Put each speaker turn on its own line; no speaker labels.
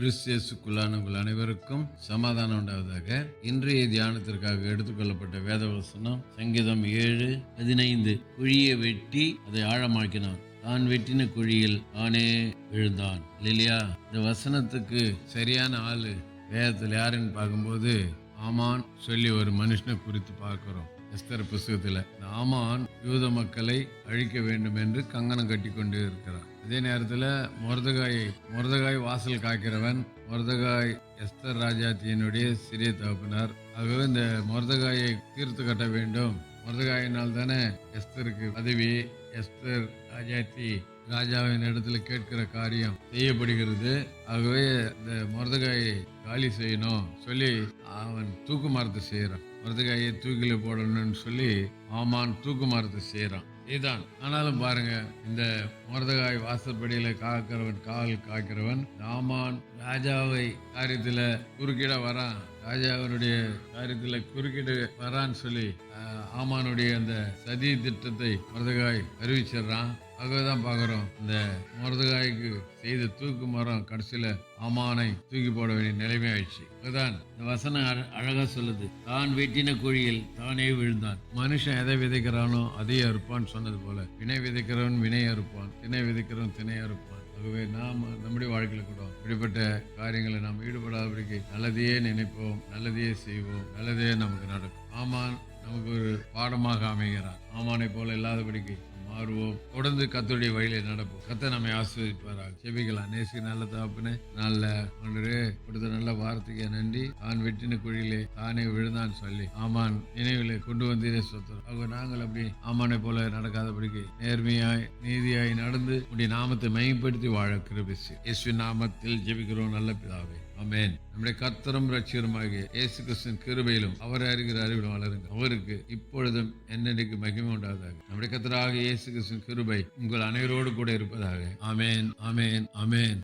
கிறிஸ்தியசுக்குள்ளானவர்கள் அனைவருக்கும் சமாதானம் உண்டாவதாக. இன்றைய தியானத்திற்காக எடுத்துக்கொள்ளப்பட்ட வேத வசனம் சங்கீதம் ஏழு பதினைந்து. குழியை வெட்டி அதை ஆழமாக்கினான். தான் வெட்டின குழியில் தானே விழுந்தான். இல்லையா இந்த வசனத்துக்கு சரியான ஆளு வேதத்தில் யாருன்னு பார்க்கும்போது ஆமான் சொல்லி ஒரு மனுஷனை குறித்து பார்க்குறோம். எஸ்தர் புஸ்தகத்தில் நாமான் யூத மக்களை அழிக்க வேண்டும் என்று கங்கணம் கட்டி கொண்டு இருக்கிறான். அதே நேரத்தில் மொரதகாயை மொரதகாய் வாசல் காக்கிறவன் மொரதகாய் எஸ்தர் ராஜாத்தியினுடைய சிறிய தகப்பினார். ஆகவே இந்த மொரதகாயை தீர்த்து கட்ட வேண்டும். மொரதகாயினால் தானே எஸ்தருக்கு பதவி எஸ்தர் ராஜாத்தி ராஜாவின் இடத்துல கேட்கிற காரியம் செய்யப்படுகிறது. ஆகவே இந்த மொரதகாயை காலி செய்யணும் சொல்லி அவன் தூக்கு மரத்தை செய்கிறான். மருதுகாயை தூக்கில போடணும்னு சொல்லி ஆமான் தூக்கு மரத்தை செய்யறான் இதுதான் ஆனாலும் பாருங்க இந்த மருதகாய் வாசற்படியில காக்கிறவன் கால் காக்கிறவன் ஆமான் ராஜாவை காரியத்துல குறுக்கிட வரான். ராஜாவினுடைய காரியத்துல குறுக்கிட வரான்னு சொல்லி ஆமானுடைய அந்த சதி திட்டத்தை மருதகாய் அறிவிச்சிடுறான். ஆகவேதான் பார்க்குறோம். இந்த மருதகாய்க்கு செய்த தூக்கு மரம் கடைசியில் ஆமானை தூக்கி போட வேண்டிய நிலைமை ஆயிடுச்சு அதுதான் இந்த வசனம் அழ- அழகா சொல்லுது. தான் வெட்டின குழியில் தானே விழுந்தான். மனுஷன் எதை விதைக்கிறானோ அதையே அறுப்பான்னு சொன்னது போல வினை விதைக்கிறவன் வினை அறுப்பான் திணை விதைக்கிறவன் திணை அறுப்பான். ஆகவே நாம் நம்முடைய வாழ்க்கையில் கூட இப்படிப்பட்ட காரியங்களை நாம் ஈடுபடாதபடிக்கு நல்லதையே நினைப்போம் நல்லதையே செய்வோம் நல்லதே நமக்கு நடக்கும். ஆமான் நமக்கு ஒரு பாடமாக அமைகிறான் ஆமானை போல இல்லாதபடிக்கு மாறுவோம். தொடர்ந்து கத்தருடைய வழியில நடப்போம். கத்த நம்மை ஆஸ்வதிப்பாராக செபிக்கலாம். நேசி நல்ல தாப்புனே நல்ல ஒன்று கொடுத்த நல்ல வார்த்தைக்கு நன்றி. தான் வெட்டின குழியிலே தானே விழுந்தான் சொல்லி. ஆமான் நினைவிலே கொண்டு வந்தீரே சொத்தம் அவங்க நாங்கள் அப்படி ஆமானை போல நடக்காதபடிக்கு நேர்மையாய் நீதியாய் நடந்து உடைய நாமத்தை மையப்படுத்தி வாழ கிருபிசு. இயேசு நாமத்தில் ஜெபிக்கிறோம். நல்ல பிதாவே. அமேன் நம்முடைய கத்தரும் ரட்சியருமாகிய இயேசு கிருஷ்ணன் கிருபையிலும் அவரை அறிகிற அறிவிலும் வளருங்க அவருக்கு இப்பொழுதும் என்னென்னைக்கு மகிமை உண்டாவதாக. நம்முடைய கத்தராக இயேசு கிறிஸ்துவின் கிருபை உங்கள் அனைவரோடு கூட இருப்பதாக. அமேன் அமேன் அமேன்